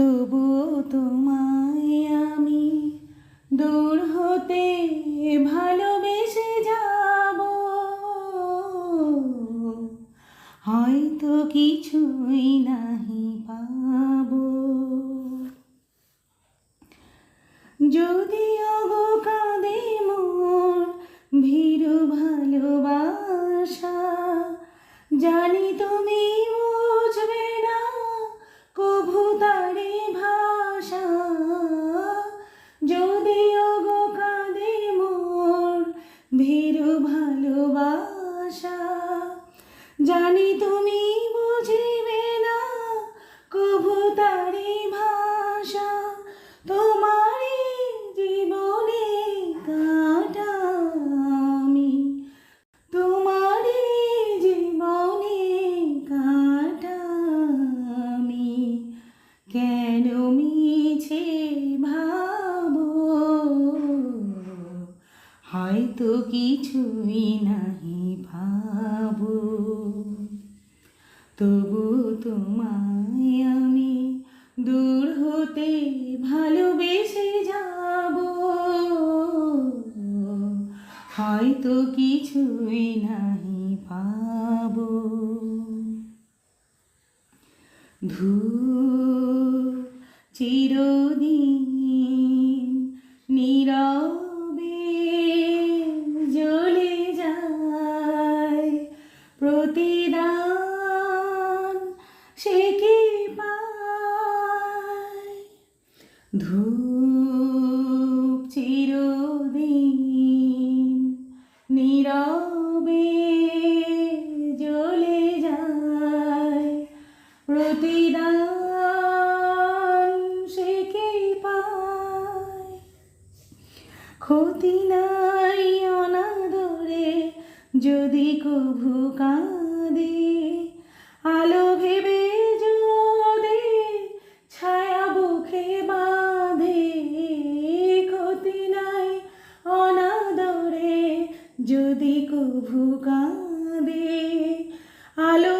তবু তোমায় আমি দূর হতে ভালোবেসে যাব। হয়তো কিছুই নাহি পাব। যদিও গো কাঁদে মোর ভীরু ভালোবাসা, জানি তুমি ভীরু ভালোবাসা। জানি তুমি হয়তো কিছুই নাহি ভাবো। তবু তোমায় আমি দূর হতে ভালোবেসে যাব। হয়তো কিছুই নাহি পাবো ধূপ চিরদিন নীরবে প্রতিদান সে কি পায়? ধূপ চিরদিন নীরবে জ্বলে যায়। প্রতিদান সে কি পায়? ক্ষতি নাই অনাদরে যদি কভু কাঁদে, আলো ভেবে যদি ছায়া বুকে বাঁধে, ক্ষতি নাই অনাদরে যদি কভু কাঁদে, আলো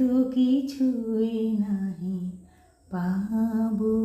তো কিছুই নাহি পাবো।